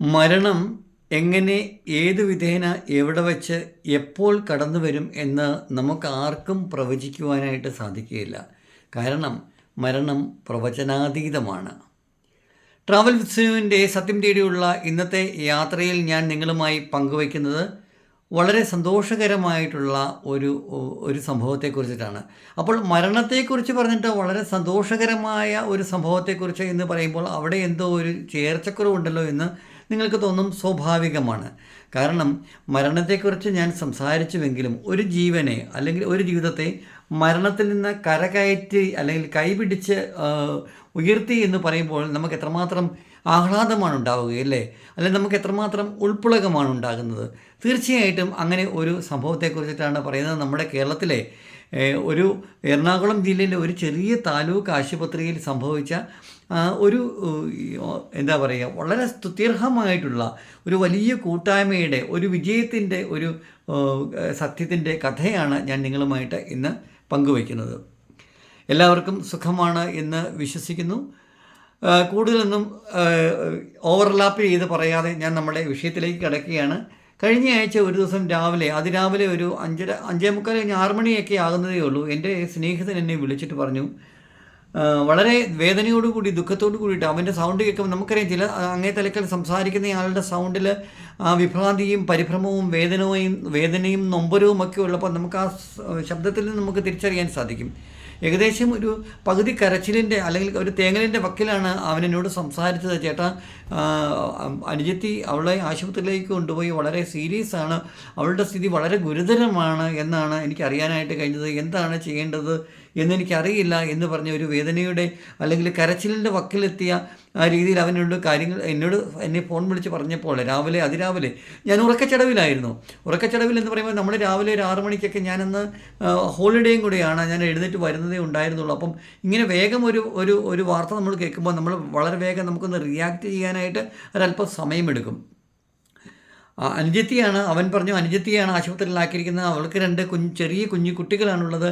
മരണം എങ്ങനെ ഏത് വിധേന എവിടെ വച്ച് എപ്പോൾ കടന്നു വരും എന്ന് നമുക്ക് ആർക്കും പ്രവചിക്കുവാനായിട്ട് സാധിക്കുകയില്ല. കാരണം മരണം പ്രവചനാതീതമാണ്. ട്രാവൽ വിസ്നുവിന്റെ സത്യം തേടിയുള്ള ഇന്നത്തെ യാത്രയിൽ ഞാൻ നിങ്ങളുമായി പങ്കുവയ്ക്കുന്നത് വളരെ സന്തോഷകരമായിട്ടുള്ള ഒരു ഒരു സംഭവത്തെക്കുറിച്ചിട്ടാണ്. അപ്പോൾ മരണത്തെക്കുറിച്ച് പറഞ്ഞിട്ട് വളരെ സന്തോഷകരമായ ഒരു സംഭവത്തെക്കുറിച്ച് എന്ന് പറയുമ്പോൾ അവിടെ എന്തോ ഒരു ചേർച്ചക്കുറവുണ്ടല്ലോ എന്ന് നിങ്ങൾക്ക് തോന്നും സ്വാഭാവികമാണ്. കാരണം മരണത്തെക്കുറിച്ച് ഞാൻ സംസാരിച്ചുവെങ്കിലും ഒരു ജീവനെ അല്ലെങ്കിൽ ഒരു ജീവിതത്തെ മരണത്തിൽ നിന്ന് കരകയറ്റി അല്ലെങ്കിൽ കൈപിടിച്ച് ഉയർത്തി എന്ന് പറയുമ്പോൾ നമുക്ക് എത്രമാത്രം ആഹ്ലാദമാണ് ഉണ്ടാവുകയല്ലേ അല്ലെങ്കിൽ നമുക്ക് എത്രമാത്രം ഉൾപ്പുളകമാണ് ഉണ്ടാകുന്നത് തീർച്ചയായിട്ടും അങ്ങനെ ഒരു സംഭവത്തെക്കുറിച്ചിട്ടാണ് പറയുന്നത്. നമ്മുടെ കേരളത്തിലെ ഒരു എറണാകുളം ജില്ലയിലെ ഒരു ചെറിയ താലൂക്ക് ആശുപത്രിയിൽ സംഭവിച്ച ഒരു എന്താ പറയുക വളരെ സ്തുത്യർഹമായിട്ടുള്ള ഒരു വലിയ കൂട്ടായ്മയുടെ ഒരു വിജയത്തിന്റെ ഒരു സത്യത്തിന്റെ കഥയാണ് ഞാൻ നിങ്ങളുമായിട്ട് ഇന്ന് പങ്കുവയ്ക്കുന്നത്. എല്ലാവർക്കും സുഖമാണ് എന്ന് വിശ്വസിക്കുന്നു. കൂടുതലൊന്നും ഓവർലാപ്പ് ചെയ്ത് പറയാതെ ഞാൻ നമ്മുടെ വിഷയത്തിലേക്ക് കിടക്കുകയാണ്. കഴിഞ്ഞ ആഴ്ച ഒരു ദിവസം രാവിലെ അതിരാവിലെ ഒരു അഞ്ചര അഞ്ചേ മുക്കാൽ കഴിഞ്ഞ് ആറ് മണിയൊക്കെ ആകുന്നതേ ഉള്ളൂ. എന്റെ സ്നേഹിതൻ എന്നെ വിളിച്ചിട്ട് പറഞ്ഞു വളരെ വേദനയോടുകൂടി ദുഃഖത്തോടു കൂടിയിട്ട് അവന്റെ സൗണ്ട് കേൾക്കുമ്പോൾ നമുക്കറിയാം ചില അങ്ങേ തലക്കൽ സംസാരിക്കുന്ന ആളുടെ സൗണ്ടിൽ ആ വിഭ്രാന്തിയും പരിഭ്രമവും വേദനയും വേദനയും നൊമ്പരവും ഒക്കെ ഉള്ളപ്പോൾ നമുക്ക് ആ ശബ്ദത്തിൽ നിന്ന് നമുക്ക് തിരിച്ചറിയാൻ സാധിക്കും. ഏകദേശം ഒരു പകുതി കരച്ചിലിന്റെ അല്ലെങ്കിൽ ഒരു തേങ്ങലിന്റെ വക്കിലാണ് അവനോട് എന്നോട് സംസാരിച്ചത്. ചേട്ടാ അനുജത്തി അവളെ ആശുപത്രിയിലേക്ക് കൊണ്ടുപോയി വളരെ സീരിയസ് ആണ്. അവളുടെ സ്ഥിതി വളരെ ഗുരുതരമാണ് എന്നാണ് എനിക്ക് അറിയാനായിട്ട് കഴിഞ്ഞത്. എന്താണ് ചെയ്യേണ്ടത്? എന്നെനിക്കറിയില്ല എന്ന് പറഞ്ഞ ഒരു വേദനയുടെ അല്ലെങ്കിൽ കരച്ചിലിന്റെ വക്കിലെത്തിയ ആ രീതിയിൽ അവനോട് കാര്യങ്ങൾ എന്നോട് എന്നെ ഫോൺ വിളിച്ച് പറഞ്ഞപ്പോൾ രാവിലെ അതിരാവിലെ ഞാൻ ഉറക്കച്ചടവിലായിരുന്നു. ഉറക്കച്ചടവിൽ എന്ന് പറയുമ്പോൾ നമ്മൾ രാവിലെ ഒരു ആറു മണിക്കൊക്കെ ഞാനന്ന് ഹോളിഡേയും കൂടെയാണ് ഞാൻ എഴുന്നേറ്റ് വരുന്നതേ ഉണ്ടായിരുന്നുള്ളൂ. അപ്പം ഇങ്ങനെ വേഗം ഒരു ഒരു ഒരു വാർത്ത നമ്മൾ കേൾക്കുമ്പോൾ നമ്മൾ വളരെ വേഗം നമുക്കൊന്ന് റിയാക്ട് ചെയ്യാനായിട്ട് ഒരല്പം സമയമെടുക്കും. അനുജത്തിയാണ് അവൻ പറഞ്ഞു അനുജത്തിയാണ് ആശുപത്രിയിലാക്കിയിരിക്കുന്നത്. അവൾക്ക് രണ്ട് കുഞ്ഞ് ചെറിയ കുഞ്ഞു കുട്ടികളാണുള്ളത്.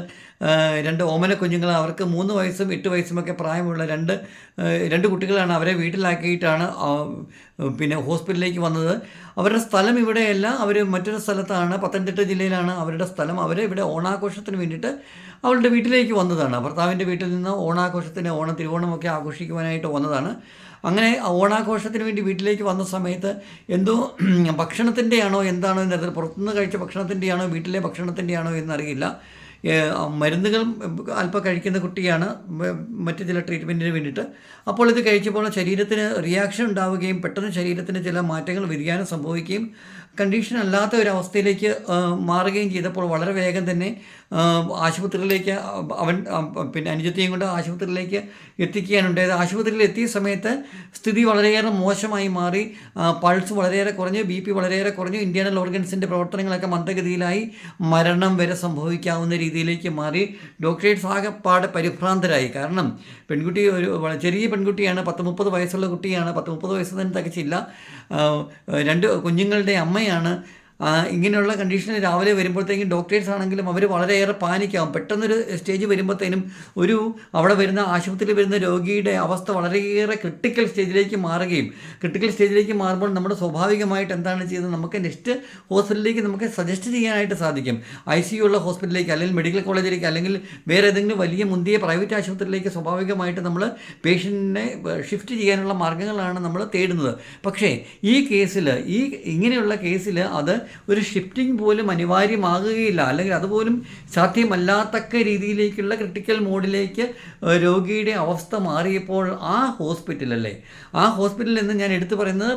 രണ്ട് ഓമന കുഞ്ഞുങ്ങൾ. അവർക്ക് മൂന്ന് വയസ്സും എട്ട് വയസ്സുമൊക്കെ പ്രായമുള്ള രണ്ട് രണ്ട് കുട്ടികളാണ് അവരെ വീട്ടിലാക്കിയിട്ടാണ് പിന്നെ ഹോസ്പിറ്റലിലേക്ക് വന്നത്. അവരുടെ സ്ഥലം ഇവിടെയല്ല. അവർ മറ്റൊരു സ്ഥലത്താണ് പത്തനംതിട്ട ജില്ലയിലാണ്. അവരുടെ സ്ഥലം അവരെ ഇവിടെ ഓണാഘോഷത്തിന് വേണ്ടിയിട്ട് അവളുടെ വീട്ടിലേക്ക് വന്നതാണ്. ഭർത്താവിന്റെ വീട്ടിൽ നിന്ന് ഓണാഘോഷത്തിന് ഓണം തിരുവോണമൊക്കെ ആഘോഷിക്കുവാനായിട്ട് വന്നതാണ്. അങ്ങനെ ഓണാഘോഷത്തിന് വേണ്ടി വീട്ടിലേക്ക് വന്ന സമയത്ത് എന്തോ ഭക്ഷണത്തിന്റെയാണോ എന്താണോ എന്നറിയില്ല പുറത്തുനിന്ന് കഴിച്ച ഭക്ഷണത്തിന്റെയാണോ വീട്ടിലെ ഭക്ഷണത്തിന്റെയാണോ എന്നറിയില്ല. മരുന്നുകൾ അല്പം കഴിക്കുന്ന കുട്ടിയാണ് മറ്റു ചില ട്രീറ്റ്മെന്റിന് വേണ്ടിയിട്ട്. അപ്പോൾ ഇത് കഴിച്ചപ്പോൾ ശരീരത്തിന് റിയാക്ഷൻ ഉണ്ടാവുകയും പെട്ടെന്ന് ശരീരത്തിന് ചില മാറ്റങ്ങൾ വ്യതിയാനം സംഭവിക്കുകയും കണ്ടീഷൻ അല്ലാത്ത ഒരു അവസ്ഥയിലേക്ക് മാറുകയും ചെയ്തപ്പോൾ വളരെ വേഗം തന്നെ ആശുപത്രിയിലേക്ക് അവൻ പിന്നെ അനുജത്തെയും കൊണ്ട് ആശുപത്രിയിലേക്ക് എത്തിക്കാനുണ്ടായത് ആശുപത്രിയിൽ എത്തിയ സമയത്ത് സ്ഥിതി വളരെയേറെ മോശമായി മാറി. പൾസ് വളരെയേറെ കുറഞ്ഞു ബി പി വളരെയേറെ കുറഞ്ഞു. ഇന്റേണൽ ഓർഗൻസിന്റെ പ്രവർത്തനങ്ങളൊക്കെ മന്ദഗതിയിലായി. മരണം വരെ സംഭവിക്കാവുന്ന രീതിയിലേക്ക് മാറി ഡോക്ടറേറ്റ് ആകെപ്പാടെ പരിഭ്രാന്തരായി. കാരണം പെൺകുട്ടി ഒരു ചെറിയ പെൺകുട്ടിയാണ് പത്ത് മുപ്പത് വയസ്സുള്ള കുട്ടിയാണ് പത്ത് മുപ്പത് വയസ്സ് തന്നെ തികച്ചില്ല. രണ്ട് കുഞ്ഞുങ്ങളുടെ അമ്മയാണ് ഇങ്ങനെയുള്ള കണ്ടീഷനിൽ രാവിലെ വരുമ്പോഴത്തേക്കും ഡോക്ടേഴ്സ് ആണെങ്കിലും അവർ വളരെയേറെ പാനിക്കാവും. പെട്ടെന്നൊരു സ്റ്റേജ് വരുമ്പോഴത്തേനും ഒരു അവിടെ വരുന്ന ആശുപത്രിയിൽ വരുന്ന രോഗിയുടെ അവസ്ഥ വളരെയേറെ ക്രിട്ടിക്കൽ സ്റ്റേജിലേക്ക് മാറുകയും ക്രിട്ടിക്കൽ സ്റ്റേജിലേക്ക് മാറുമ്പോൾ നമ്മൾ സ്വാഭാവികമായിട്ട് എന്താണ് ചെയ്യുന്നത്? നമുക്ക് നെക്സ്റ്റ് ഹോസ്പിറ്റലിലേക്ക് നമുക്ക് സജസ്റ്റ് ചെയ്യാനായിട്ട് സാധിക്കും. ഐ സി ഉള്ള ഹോസ്പിറ്റലിലേക്ക് അല്ലെങ്കിൽ മെഡിക്കൽ കോളേജിലേക്ക് അല്ലെങ്കിൽ വേറെ ഏതെങ്കിലും വലിയ മുന്തിയ പ്രൈവറ്റ് ആശുപത്രിയിലേക്ക് സ്വാഭാവികമായിട്ട് നമ്മൾ പേഷ്യന്റിനെ ഷിഫ്റ്റ് ചെയ്യാനുള്ള മാർഗങ്ങളാണ് നമ്മൾ തേടുന്നത്. പക്ഷേ ഈ കേസിൽ ഈ ഇങ്ങനെയുള്ള കേസിൽ അത് ഒരു ഷിഫ്റ്റിംഗ് പോലും അനിവാര്യമാകുകയില്ല. അല്ലെങ്കിൽ അതുപോലും സാധ്യമല്ലാത്തക്ക രീതിയിലേക്കുള്ള ക്രിട്ടിക്കൽ മോഡിലേക്ക് രോഗിയുടെ അവസ്ഥ മാറിയപ്പോൾ ആ ഹോസ്പിറ്റലല്ലേ ആ ഹോസ്പിറ്റലിൽ നിന്ന് ഞാൻ എടുത്തു പറയുന്നത്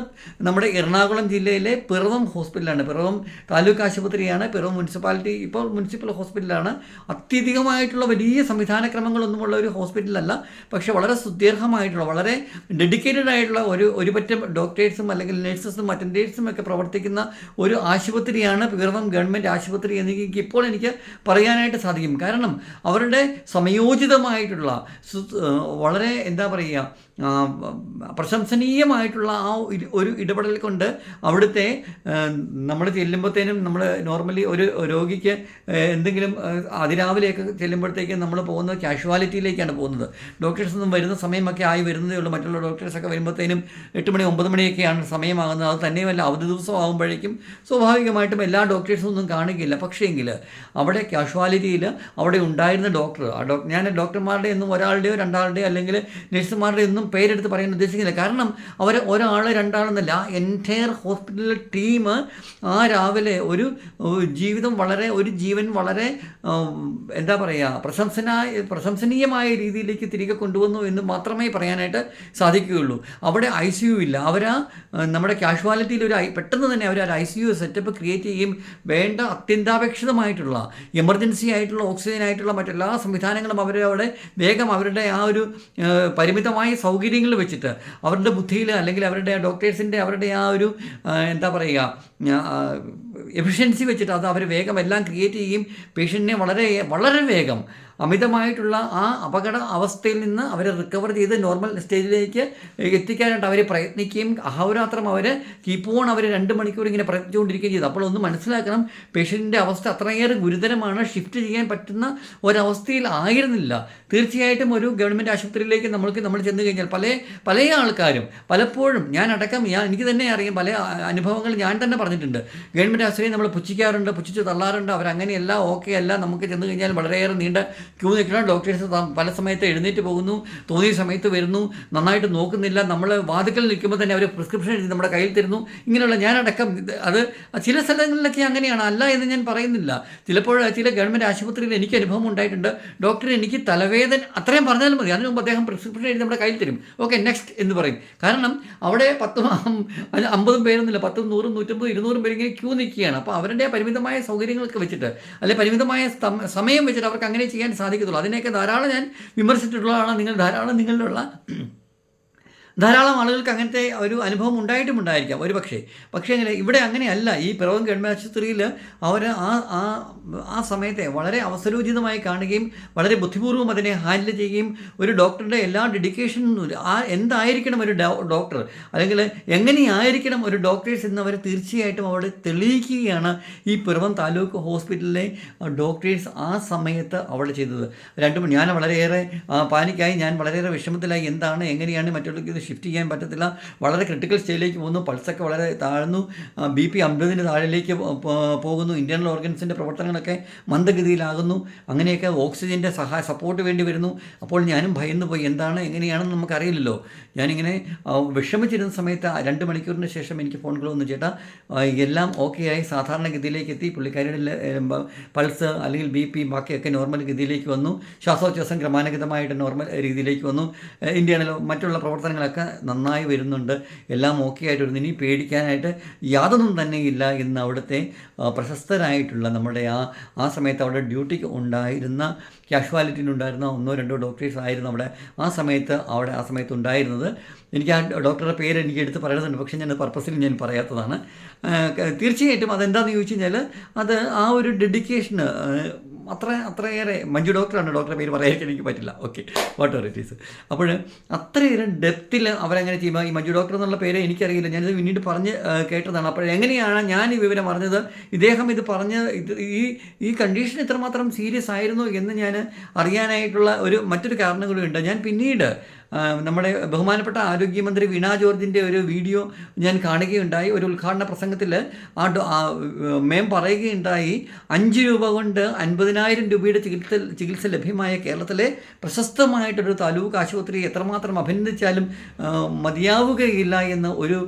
നമ്മുടെ എറണാകുളം ജില്ലയിലെ പിറവം ഹോസ്പിറ്റലാണ് പിറവം താലൂക്ക് ആശുപത്രിയാണ്. പിറവം മുനിസിപ്പാലിറ്റി ഇപ്പോൾ മുനിസിപ്പൽ ഹോസ്പിറ്റലാണ് അത്യധികമായിട്ടുള്ള വലിയ സംവിധാനക്രമങ്ങളൊന്നുമുള്ള ഒരു ഹോസ്പിറ്റലല്ല പക്ഷേ വളരെ സുദീർഘമായിട്ടുള്ള വളരെ ഡെഡിക്കേറ്റഡ് ആയിട്ടുള്ള ഒരു ഒരു പറ്റം ഡോക്ടേഴ്സും അല്ലെങ്കിൽ നഴ്സസും അറ്റൻഡേഴ്സും ഒക്കെ പ്രവർത്തിക്കുന്ന ഒരു ആശുപത്രിയാണ് പിറവം ഗവൺമെന്റ് ആശുപത്രി എന്ന് എനിക്ക് ഇപ്പോൾ എനിക്ക് പറയാനായിട്ട് സാധിക്കും. കാരണം അവരുടെ സമയോചിതമായിട്ടുള്ള വളരെ എന്താ പറയുക പ്രശംസനീയമായിട്ടുള്ള ആ ഒരു- ഇടപെടൽ കൊണ്ട് അവിടുത്തെ നമ്മൾ ചെല്ലുമ്പോഴത്തേനും നമ്മൾ നോർമലി ഒരു രോഗിക്ക് എന്തെങ്കിലും അതിരാവിലെയൊക്കെ ചെല്ലുമ്പോഴത്തേക്കും നമ്മൾ പോകുന്നത് കാഷ്വാലിറ്റിയിലേക്കാണ് പോകുന്നത്. ഡോക്ടേഴ്സ് ഒന്നും വരുന്ന സമയമൊക്കെ ആയി വരുന്നതേ ഉള്ളൂ. മറ്റുള്ള ഡോക്ടേഴ്സൊക്കെ വരുമ്പോഴത്തേനും എട്ട് മണി ഒമ്പത് മണിയൊക്കെയാണ് സമയമാകുന്നത്. അത് തന്നെയുമല്ല അവധി ദിവസം ആകുമ്പോഴേക്കും സ്വാഭാവികമായിട്ടും എല്ലാ ഡോക്ടേഴ്സും ഒന്നും കാണുകയില്ല പക്ഷേങ്കിൽ അവിടെ കാഷ്വാലിറ്റിയിൽ അവിടെ ഉണ്ടായിരുന്ന ഡോക്ടർ ആ ഡോക്ടർ ഞാൻ ഡോക്ടർമാരുടെ എന്നും ഒരാളുടെയോ രണ്ടാളുടെയോ അല്ലെങ്കിൽ നഴ്സുമാരുടെ ഒന്നും പേരെടുത്ത് പറയാൻ ഉദ്ദേശിക്കുന്നില്ല. കാരണം അവർ ഒരാൾ രണ്ടാളെന്നല്ല എന്റയർ ഹോസ്പിറ്റലിലെ ടീം ആ രാവിലെ ഒരു ജീവിതം വളരെ ഒരു ജീവൻ വളരെ എന്താ പറയുക പ്രശംസനായ പ്രശംസനീയമായ രീതിയിലേക്ക് തിരികെ കൊണ്ടുവന്നു എന്ന് മാത്രമേ പറയാനായിട്ട് സാധിക്കുകയുള്ളൂ. അവിടെ ഐ സി യു ഇല്ല. അവർ നമ്മുടെ കാഷ്വാലിറ്റിയിൽ ഒരു പെട്ടെന്ന് തന്നെ അവർ I C U setup create ചെയ്യുകയും വേണ്ട അത്യന്താപേക്ഷിതമായിട്ടുള്ള എമർജൻസി ആയിട്ടുള്ള ഓക്സിജൻ ആയിട്ടുള്ള മറ്റെല്ലാ സംവിധാനങ്ങളും അവരവിടെ വേഗം അവരുടെ ആ ഒരു പരിമിതമായ സൗകര്യങ്ങൾ വെച്ചിട്ട് അവരുടെ ബുദ്ധിയിൽ അല്ലെങ്കിൽ അവരുടെ ഡോക്ടേഴ്സിന്റെ അവരുടെ ആ ഒരു എന്താ പറയുക എഫിഷ്യൻസി വെച്ചിട്ട് അത് അവർ വേഗം എല്ലാം ക്രിയേറ്റ് ചെയ്യുകയും പേഷ്യന്റിനെ വളരെ വളരെ വേഗം അമിതമായിട്ടുള്ള ആ അപകട അവസ്ഥയിൽ നിന്ന് അവരെ റിക്കവർ ചെയ്ത് നോർമൽ സ്റ്റേജിലേക്ക് എത്തിക്കാനായിട്ട് അവർ പ്രയത്നിക്കുകയും അഹോരാത്രം അവർ കീപ്പ് ഓൺ അവർ രണ്ട് മണിക്കൂർ ഇങ്ങനെ പ്രയത്നിച്ചുകൊണ്ടിരിക്കുകയും ചെയ്തു. അപ്പോൾ ഒന്ന് മനസ്സിലാക്കണം പേഷ്യന്റിന്റെ അവസ്ഥ അത്രയേറെ ഗുരുതരമാണ് ഷിഫ്റ്റ് ചെയ്യാൻ പറ്റുന്ന ഒരവസ്ഥയിൽ ആയിരുന്നില്ല. തീർച്ചയായിട്ടും ഒരു ഗവൺമെന്റ് ആശുപത്രിയിലേക്ക് നമ്മൾക്ക് നമ്മൾ ചെന്ന് കഴിഞ്ഞാൽ പല പല ആൾക്കാരും പലപ്പോഴും ഞാൻ അടക്കം ഞാൻ എനിക്ക് തന്നെ അറിയാം പല അനുഭവങ്ങൾ ഞാൻ തന്നെ പറഞ്ഞിട്ടുണ്ട്. ഗവൺമെന്റ് ആശുപത്രിയിൽ നമ്മൾ പുച്ഛിക്കാറുണ്ട് പുച്ഛിച്ച് തള്ളാറുണ്ട് അവരങ്ങനെയല്ല ഓക്കെ അല്ല നമുക്ക് ചെന്ന് കഴിഞ്ഞാൽ വളരെയേറെ നീണ്ട ക്യൂ നിൽക്കണം. ഡോക്ടേഴ്സ് പല സമയത്ത് എഴുന്നേറ്റ് പോകുന്നു തോന്നിയ സമയത്ത് വരുന്നു നന്നായിട്ട് നോക്കുന്നില്ല. നമ്മൾ വാതിക്കൽ നിൽക്കുമ്പോൾ തന്നെ അവർ പ്രിസ്ക്രിപ്ഷൻ എഴുതി നമ്മുടെ കയ്യിൽ തരുന്നു. ഇങ്ങനെയുള്ള ഞാനടക്കം അത് ചില സ്ഥലങ്ങളിലൊക്കെ അങ്ങനെയാണ്. അല്ല എന്ന് ഞാൻ പറയുന്നില്ല. ചിലപ്പോൾ ചില ഗവൺമെന്റ് ആശുപത്രിയിൽ എനിക്ക് അനുഭവം ഉണ്ടായിട്ടുണ്ട്. ഡോക്ടർ എനിക്ക് തലവേദന അത്രയും പറഞ്ഞാൽ മതി. അതിനു മുമ്പ് അദ്ദേഹം പ്രിസ്ക്രിപ്ഷൻ എഴുതി നമ്മുടെ കയ്യിൽ തരും. ഓക്കെ നെക്സ്റ്റ് എന്ന് പറയും. കാരണം അവിടെ പത്തും അമ്പതും പേരൊന്നുമില്ല. പത്തും നൂറും നൂറ്റമ്പതും ഇരുന്നൂറും പേര് ഇങ്ങനെ ക്യൂ നിൽക്കുകയാണ്. അപ്പോൾ അവരുടെ പരിമിതമായ സൗകര്യങ്ങളൊക്കെ വെച്ചിട്ട് അല്ലെങ്കിൽ പരിമിതമായ സമയം വെച്ചിട്ട് അവർക്ക് അങ്ങനെ ചെയ്യാൻ സാധിക്കത്തുള്ളൂ. അതിനെയൊക്കെ ധാരാളം ഞാൻ വിമർശിച്ചിട്ടുള്ളതാണ് നിങ്ങൾ ധാരാളം നിങ്ങളിലുള്ള ധാരാളം ആളുകൾക്ക് അങ്ങനത്തെ ഒരു അനുഭവം ഉണ്ടായിട്ടും ഉണ്ടായിരിക്കാം ഒരു പക്ഷേ. പക്ഷേ അങ്ങനെ ഇവിടെ അങ്ങനെയല്ല. ഈ പിറവം ഗവൺമെന്റ് ആശുപത്രിയിൽ അവർ ആ ആ ആ സമയത്തെ വളരെ അവസരോചിതമായി കാണുകയും വളരെ ബുദ്ധിപൂർവം അതിനെ ഹാൻഡിൽ ചെയ്യുകയും ഒരു ഡോക്ടറുടെ എല്ലാ ഡെഡിക്കേഷനും ആ എന്തായിരിക്കണം ഒരു ഡോക്ടർ? അല്ലെങ്കിൽ എങ്ങനെയായിരിക്കണം ഒരു ഡോക്ടേഴ്സ് എന്നവർ തീർച്ചയായിട്ടും അവിടെ തെളിയിക്കുകയാണ് ഈ പിറവം താലൂക്ക് ഹോസ്പിറ്റലിലെ ഡോക്ടേഴ്സ് ആ സമയത്ത് അവിടെ ചെയ്തത്. രണ്ടും ഞാൻ വളരെയേറെ പാനിക്കായി ഞാൻ വളരെയേറെ വിഷമത്തിലായി. എന്താണ് എങ്ങനെയാണ് ഇത് ഷിഫ്റ്റ് ചെയ്യാൻ പറ്റത്തില്ല. വളരെ ക്രിട്ടിക്കൽ സ്റ്റേജിലേക്ക് പോകുന്നു. പൾസൊക്കെ വളരെ താഴ്ന്നു. ബി പി അമ്പതിന് താഴിലേക്ക് പോകുന്നു. ഇന്റേർണൽ ഓർഗൻസിന്റെ പ്രവർത്തനങ്ങളൊക്കെ മന്ദഗതിയിലാകുന്നു. അങ്ങനെയൊക്കെ ഓക്സിജന്റെ സഹായ സപ്പോർട്ട് വേണ്ടി വരുന്നു. അപ്പോൾ ഞാനും ഭയന്ന് പോയി. എന്താണ് എങ്ങനെയാണെന്ന് നമുക്കറിയില്ലല്ലോ. ഞാനിങ്ങനെ വിഷമിച്ചിരുന്ന സമയത്ത് രണ്ട് മണിക്കൂറിന് ശേഷം എനിക്ക് ഫോൺ കോൾ വന്നു. ചേട്ടാ എല്ലാം ഓക്കെ ആയി. സാധാരണഗതിയിലേക്ക് എത്തി. പുള്ളിക്കാരിയുടെ പൾസ് അല്ലെങ്കിൽ ബി പി ബാക്കിയൊക്കെ നോർമൽ ഗതിയിലേക്ക് വന്നു. ശ്വാസോച്ഛ്വാസം ക്രമാനുഗതമായിട്ട് നോർമൽ രീതിയിലേക്ക് വന്നു. ഇന്ത്യയിലെ മറ്റുള്ള പ്രവർത്തനങ്ങളൊക്കെ നന്നായി വരുന്നുണ്ട്. എല്ലാം ഓക്കെ ആയിട്ട് വരുന്നു ഇനി പേടിക്കാനായിട്ട് യാതൊന്നും തന്നെ ഇല്ല എന്ന് അവിടുത്തെ പ്രശസ്തരായിട്ടുള്ള നമ്മുടെ ആ ആ സമയത്ത് അവിടെ ഡ്യൂട്ടിക്ക് ഉണ്ടായിരുന്ന കാഷ്വാലിറ്റിയിലുണ്ടായിരുന്ന ഒന്നോ രണ്ടോ ഡോക്ടേഴ്സ് ആയിരുന്നു അവിടെ ആ സമയത്ത് അവിടെ ആ സമയത്ത് ഉണ്ടായിരുന്നത്. എനിക്ക് ആ ഡോക്ടറുടെ പേര് എനിക്ക് എടുത്ത് പറയുന്നുണ്ട് പക്ഷേ ഞാൻ പർപ്പസിൽ ഞാൻ പറയാത്തതാണ്. തീർച്ചയായിട്ടും അതെന്താണെന്ന് ചോദിച്ചു കഴിഞ്ഞാൽ അത് ആ ഒരു ഡെഡിക്കേഷന് അത്ര അത്രയേറെ മഞ്ജു ഡോക്ടറാണ് ഡോക്ടറെ പേര് പറയാൻ എനിക്ക് പറ്റില്ല. Okay what are it is അപ്പോൾ അത്രയേറെ ഡെപ്തിൽ അവരങ്ങനെ ചെയ്യുമ്പോൾ ഈ മഞ്ജു ഡോക്ടർ എന്നുള്ള പേര് എനിക്കറിയില്ല. ഞാനിത് പിന്നീട് പറഞ്ഞ് കേട്ടതാണ്. അപ്പോൾ എങ്ങനെയാണ് ഞാൻ ഈ വിവരം അറിഞ്ഞത്? ഇദ്ദേഹം ഇത് പറഞ്ഞ് ഇത് ഈ ഈ കണ്ടീഷൻ എത്രമാത്രം സീരിയസ് ആയിരുന്നു എന്ന് ഞാൻ അറിയാനായിട്ടുള്ള ഒരു മറ്റൊരു കാരണം കൂടി ഉണ്ട് ഞാൻ പിന്നീട് നമ്മുടെ ബഹുമാനപ്പെട്ട ആരോഗ്യമന്ത്രി വീണ ജോർജിന്റെ ഒരു വീഡിയോ ഞാൻ കാണുകയുണ്ടായി. ഒരു ഉദ്ഘാടന പ്രസംഗത്തിൽ ആ മേം പറയുകയുണ്ടായി അഞ്ച് രൂപ കൊണ്ട് അൻപതിനായിരം രൂപയുടെ ചികിത്സ ചികിത്സ ലഭ്യമായ കേരളത്തിലെ പ്രശസ്തമായിട്ടൊരു താലൂക്ക് ആശുപത്രി എത്രമാത്രം അഭിനന്ദിച്ചാലും മതിയാവുകയില്ല എന്ന് ഒരു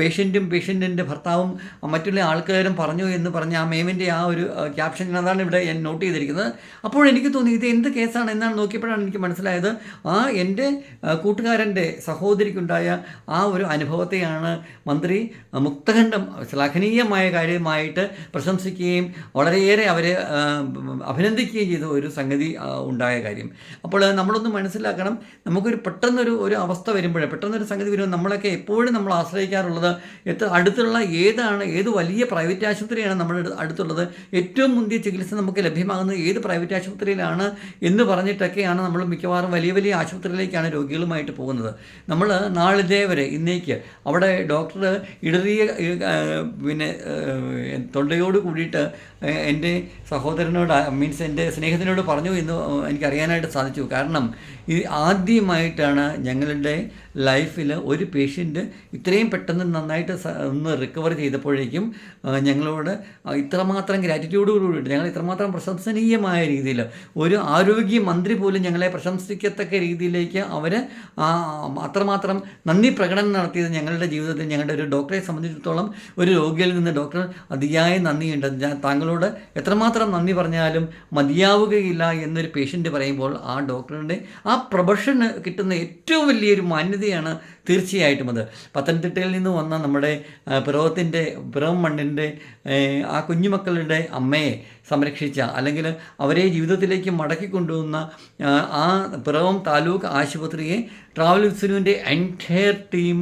പേഷ്യന്റും പേഷ്യന്റിന്റെ ഭർത്താവും മറ്റുള്ള ആൾക്കാരും പറഞ്ഞു എന്ന് പറഞ്ഞ ആ മേമിന്റെ ആ ഒരു ക്യാപ്ഷൻ അതാണ് ഇവിടെ ഞാൻ നോട്ട് ചെയ്തിരിക്കുന്നത്. അപ്പോൾ എനിക്ക് തോന്നി ഇത് എന്ത് കേസാണ്? എന്നാണ് നോക്കിയപ്പോഴാണ് എനിക്ക് മനസ്സിലായത് ആ എന്റെ കൂട്ടുകാരന്റെ സഹോദരിക്കുണ്ടായ ആ ഒരു അനുഭവത്തെയാണ് മന്ത്രി മുക്തഖണ്ഡം ശ്ലാഘനീയമായ കാര്യമായിട്ട് പ്രശംസിക്കുകയും വളരെയേറെ അവരെ അഭിനന്ദിക്കുകയും ചെയ്ത ഒരു സംഗതി ഉണ്ടായ കാര്യം. അപ്പോൾ നമ്മളൊന്ന് മനസ്സിലാക്കണം നമുക്കൊരു പെട്ടെന്നൊരു ഒരു അവസ്ഥ വരുമ്പോഴേ പെട്ടെന്നൊരു സംഗതി വരുമ്പോൾ നമ്മളൊക്കെ എപ്പോഴും നമ്മൾ ആശ്രയിക്കാറുള്ളത് എത്ര അടുത്തുള്ള ഏതാണ് ഏത് വലിയ പ്രൈവറ്റ് ആശുപത്രിയാണ് നമ്മുടെ അടു- അടുത്തുള്ളത് ഏറ്റവും മുന്തിയ ചികിത്സ നമുക്ക് ലഭ്യമാകുന്നത് ഏത് പ്രൈവറ്റ് ആശുപത്രിയിലാണ് എന്ന് പറഞ്ഞിട്ടൊക്കെയാണ് നമ്മൾ മിക്കവാറും വലിയ വലിയ ആശുപത്രിയിലേക്കാണ് രോഗികൾ രോഗികളുമായിട്ട് പോകുന്നത്. നമ്മൾ നാളിതേ വരെ ഇന്നേക്ക് അവിടെ ഡോക്ടർ ഇടറിയ പിന്നെ തൊണ്ടയോട് കൂടിയിട്ട് എന്റെ സഹോദരനോട് മീൻസ് എന്റെ സ്നേഹത്തിനോട് പറഞ്ഞു എന്ന് എനിക്കറിയാനായിട്ട് സാധിച്ചു. കാരണം ഇത് ആദ്യമായിട്ടാണ് ഞങ്ങളുടെ ലൈഫിൽ ഒരു പേഷ്യന്റ് ഇത്രയും പെട്ടെന്ന് നന്നായിട്ട് ഒന്ന് റിക്കവർ ചെയ്തപ്പോഴേക്കും ഞങ്ങളോട് ഇത്രമാത്രം ഗ്രാറ്റിറ്റ്യൂഡ് കൂടിയിട്ട് ഞങ്ങൾ ഇത്രമാത്രം പ്രശംസനീയമായ രീതിയിൽ ഒരു ആരോഗ്യ മന്ത്രി പോലും ഞങ്ങളെ പ്രശംസിക്കത്തക്ക രീതിയിലേക്ക് അവർ അത്രമാത്രം നന്ദി പ്രകടനം നടത്തിയത് ഞങ്ങളുടെ ജീവിതത്തിൽ ഞങ്ങളുടെ ഒരു ഡോക്ടറെ സംബന്ധിച്ചിടത്തോളം ഒരു രോഗിയിൽ നിന്ന് ഡോക്ടർ അതിയായ നന്ദിയുണ്ട്. ഞാൻ താങ്കളോട് എത്രമാത്രം നന്ദി പറഞ്ഞാലും മതിയാവുകയില്ല എന്നൊരു പേഷ്യന്റ് പറയുമ്പോൾ ആ ഡോക്ടറിന്റെ ആ പ്രൊഫഷന് കിട്ടുന്ന ഏറ്റവും വലിയൊരു മാന്യതയാണ് തീർച്ചയായിട്ടും അത്. പത്തനംതിട്ടയിൽ നിന്ന് വന്ന നമ്മുടെ പിറവത്തിന്റെ പിറവം മണ്ണിന്റെ ആ കുഞ്ഞുമക്കളുടെ അമ്മയെ സംരക്ഷിച്ച അല്ലെങ്കിൽ അവരെ ജീവിതത്തിലേക്ക് മടക്കി കൊണ്ടുവന്ന ആ പിറവം താലൂക്ക് ആശുപത്രിയെ ട്രാവൽ ഇൻസുനുവിന്റെ എന്റയർ ടീം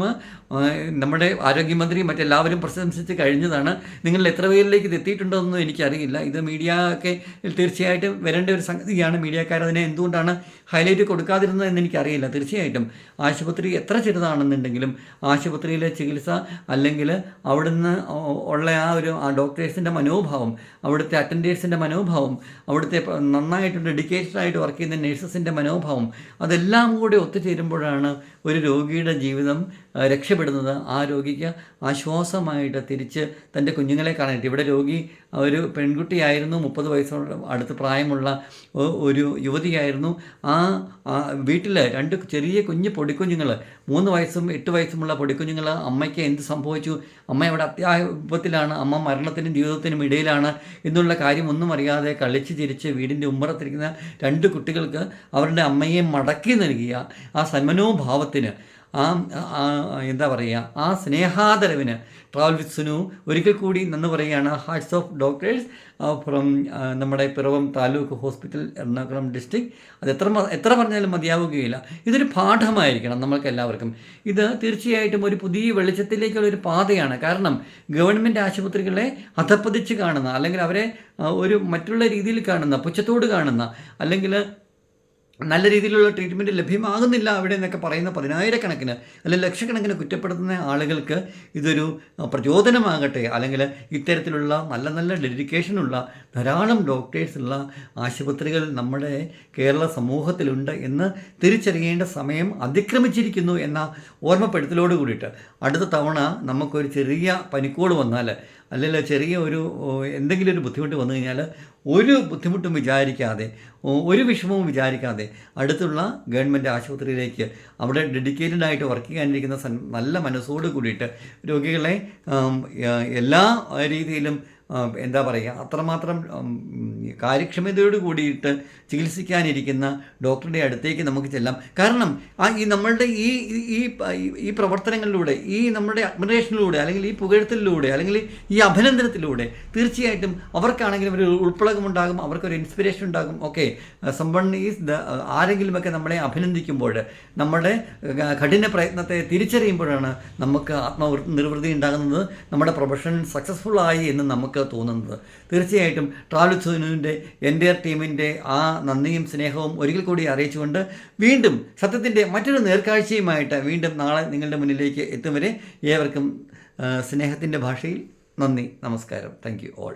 നമ്മുടെ ആരോഗ്യമന്ത്രി മറ്റെല്ലാവരും പ്രശംസിച്ച് കഴിഞ്ഞതാണ്. നിങ്ങൾ എത്ര പേരിലേക്ക് ഇത് എത്തിയിട്ടുണ്ടോയെന്നും എനിക്കറിയില്ല. ഇത് മീഡിയ ഒക്കെ തീർച്ചയായിട്ടും വരേണ്ട ഒരു സംഗതിയാണ്. മീഡിയക്കാർ അതിനെ എന്തുകൊണ്ടാണ് ഹൈലൈറ്റ് കൊടുക്കാതിരുന്നത് എന്ന് എനിക്കറിയില്ല. തീർച്ചയായിട്ടും ആശുപത്രി എത്ര ചെറുതാണെന്നുണ്ടെങ്കിലും ആശുപത്രിയിലെ ചികിത്സ അല്ലെങ്കിൽ അവിടുന്ന് ഉള്ള ആ ഒരു ആ ഡോക്ടേഴ്സിന്റെ മനോഭാവം അവിടുത്തെ അറ്റൻഡേഴ്സിന്റെ മനോഭാവം അവിടുത്തെ നന്നായിട്ട് ഡെഡിക്കേറ്റഡ് ആയിട്ട് വർക്ക് ചെയ്യുന്ന നേഴ്സസിന്റെ മനോഭാവം അതെല്ലാം കൂടി ഒത്തുചേരുമ്പോഴാണ് ഒരു രോഗിയുടെ ജീവിതം രക്ഷപ്പെടുന്നത് ആ രോഗിക്ക് ആശ്വാസമായിട്ട് തിരിച്ച് തന്റെ കുഞ്ഞുങ്ങളെ കാണാനായിട്ട്. ഇവിടെ രോഗി ഒരു പെൺകുട്ടിയായിരുന്നു മുപ്പത് വയസ്സോട് അടുത്ത് പ്രായമുള്ള ഒരു യുവതിയായിരുന്നു. ആ വീട്ടിൽ രണ്ട് ചെറിയ കുഞ്ഞ് പൊടിക്കുഞ്ഞുങ്ങൾ മൂന്ന് വയസ്സും എട്ട് വയസ്സുമുള്ള പൊടിക്കുഞ്ഞുങ്ങൾ അമ്മയ്ക്ക് എന്ത് സംഭവിച്ചു അമ്മ ഇവിടെ അത്യാപത്തിലാണ് അമ്മ മരണത്തിനും ജീവിതത്തിനും ഇടയിലാണ് എന്നുള്ള കാര്യം ഒന്നും അറിയാതെ കളിച്ച് ചിരിച്ച് വീടിന്റെ ഉമ്മറത്തിരിക്കുന്ന രണ്ട് കുട്ടികൾക്ക് അവരുടെ അമ്മയെ മടക്കി നൽകിയ ആ സന്മനോഭാവത്തിന് ആ എന്താ പറയുക ആ സ്നേഹാദരവിന് ട്രാവൽ വിത്ത് സുനു ഒരിക്കൽ കൂടി നന്ദി പറയുകയാണ്. ഹാർട്സ് ഓഫ് ഡോക്ടേഴ്സ് ഫ്രം നമ്മുടെ പിറവം താലൂക്ക് ഹോസ്പിറ്റൽ എറണാകുളം ഡിസ്ട്രിക്ട് അത് എത്ര എത്ര പറഞ്ഞാലും മതിയാവുകയില്ല. ഇതൊരു പാഠമായിരിക്കണം നമ്മൾക്ക് എല്ലാവർക്കും ഇത് തീർച്ചയായിട്ടും ഒരു പുതിയ വെളിച്ചത്തിലേക്കുള്ള ഒരു പാതയാണ്. കാരണം ഗവൺമെന്റ് ആശുപത്രികളെ അധപ്പതിച്ച് കാണുന്ന അല്ലെങ്കിൽ അവരെ ഒരു മറ്റുള്ള രീതിയിൽ കാണുന്ന പുച്ഛത്തോട് കാണുന്ന അല്ലെങ്കിൽ നല്ല രീതിയിലുള്ള ട്രീറ്റ്മെന്റ് ലഭ്യമാകുന്നില്ല അവിടെ എന്നൊക്കെ പറയുന്ന പതിനായിരക്കണക്കിന് അല്ലെങ്കിൽ ലക്ഷക്കണക്കിന് കുറ്റപ്പെടുത്തുന്ന ആളുകൾക്ക് ഇതൊരു പ്രചോദനമാകട്ടെ. അല്ലെങ്കിൽ ഇത്തരത്തിലുള്ള നല്ല നല്ല ഡെഡിക്കേഷനുള്ള ധാരാളം ഡോക്ടേഴ്സുള്ള ആശുപത്രികൾ നമ്മുടെ കേരള സമൂഹത്തിലുണ്ട് എന്ന് തിരിച്ചറിയേണ്ട സമയം അതിക്രമിച്ചിരിക്കുന്നു എന്ന ഓർമ്മപ്പെടുത്തലോട് കൂടിയിട്ട് അടുത്ത തവണ നമുക്കൊരു ചെറിയ പനിക്കോട് വന്നാൽ അല്ലെങ്കിൽ ചെറിയ ഒരു എന്തെങ്കിലും ഒരു ബുദ്ധിമുട്ട് വന്നു കഴിഞ്ഞാൽ ഒരു ബുദ്ധിമുട്ടും വിചാരിക്കാതെ ഒരു വിഷമവും വിചാരിക്കാതെ അടുത്തുള്ള ഗവൺമെന്റ് ആശുപത്രിയിലേക്ക് അവിടെ ഡെഡിക്കേറ്റഡ് ആയിട്ട് വർക്ക് ചെയ്യാനിരിക്കുന്ന നല്ല മനസ്സോട് കൂടിയിട്ട് രോഗികളെ എല്ലാ രീതിയിലും എന്താ പറയുക അത്രമാത്രം കാര്യക്ഷമതയോട് കൂടിയിട്ട് ചികിത്സിക്കാനിരിക്കുന്ന ഡോക്ടറുടെ അടുത്തേക്ക് നമുക്ക് ചെല്ലാം. കാരണം ആ ഈ നമ്മളുടെ ഈ ഈ- ഈ പ്രവർത്തനങ്ങളിലൂടെ ഈ നമ്മുടെ അഡ്മിറേഷനിലൂടെ അല്ലെങ്കിൽ ഈ പുകഴ്ത്തലിലൂടെ അല്ലെങ്കിൽ ഈ അഭിനന്ദനത്തിലൂടെ തീർച്ചയായിട്ടും അവർക്കാണെങ്കിലും ഒരു ഉൾപ്പളകമുണ്ടാകും അവർക്കൊരു ഇൻസ്പിറേഷൻ ഉണ്ടാകും. ഓക്കെ സംവൺ ഈസ് ദ ആരെങ്കിലുമൊക്കെ നമ്മളെ അഭിനന്ദിക്കുമ്പോൾ നമ്മുടെ കഠിന പ്രയത്നത്തെ തിരിച്ചറിയുമ്പോഴാണ് നമുക്ക് ആത്മനിർവൃത്തി ഉണ്ടാകുന്നത്. നമ്മുടെ പ്രൊഫഷൻ സക്സസ്ഫുൾ ആയി എന്ന് നമുക്ക് തോന്നുന്നത്. തീർച്ചയായിട്ടും ട്രാവൽ സുനുവിന്റെ എന്റെ ടീമിന്റെ ആ നന്ദിയും സ്നേഹവും ഒരിക്കൽ കൂടി അറിയിച്ചുകൊണ്ട് വീണ്ടും സത്യത്തിന്റെ മറ്റൊരു നേർക്കാഴ്ചയുമായിട്ട് വീണ്ടും നാളെ നിങ്ങളുടെ മുന്നിലേക്ക് എത്തും വരെ ഏവർക്കും സ്നേഹത്തിന്റെ ഭാഷയിൽ നന്ദി നമസ്കാരം. Thank you all